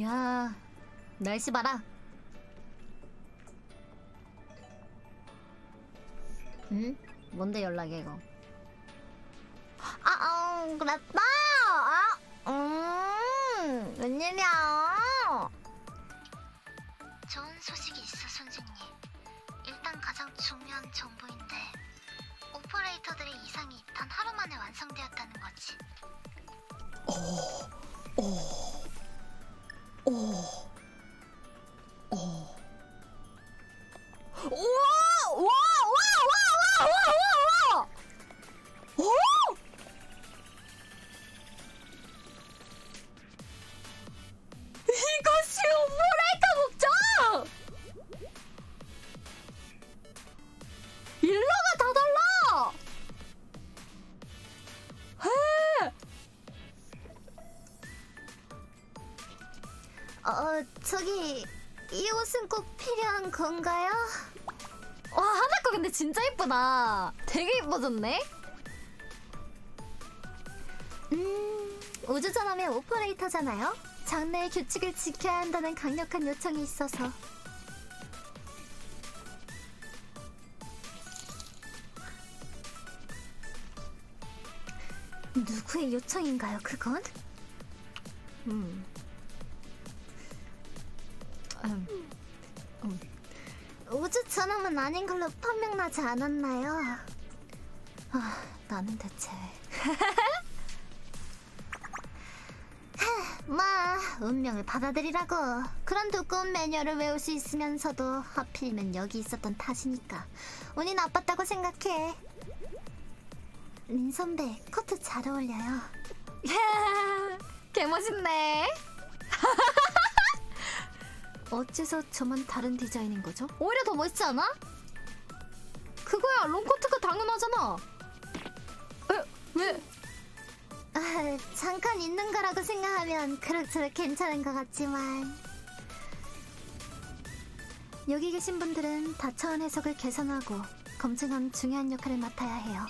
야, 날씨 봐라. 응? 뭔데 연락이 이거? 아, 아, 그랬다. 아, 음, 웬일이야? 좋은 소식이 있어, 선생님. 일단 가장 중요한 정보인데 오퍼레이터들의 이상이 단 하루 만에 완성되었다는 거지. 우 어, 저기 이 옷은 꼭 필요한 건가요? 와, 하나 거 근데 진짜 예쁘다. 되게 예뻐졌네? 음, 우주전함의 오퍼레이터잖아요? 장래의 규칙을 지켜야 한다는 강력한 요청이 있어서. 누구의 요청인가요, 그건? 음. 음. 전함은 아닌 걸로 판명나지 않았나요? 아, 나는 대체. 뭐, 운명을 받아들이라고. 그런 두꺼운 매뉴얼을 외울 수 있으면서도 하필이면 여기 있었던 탓이니까 운이 나빴다고 생각해. 린 선배, 코트 잘 어울려요. 야, 개멋있네. 어째서 저만 다른 디자인인 거죠? 오히려 더 멋있지 않아? 그거야 롱코트가 당연하잖아 에? 왜? 아, 잠깐 있는 거라고 생각하면 그럭저럭 괜찮은 것 같지만 여기 계신 분들은 다차원 해석을 개선하고 검증하는 중요한 역할을 맡아야 해요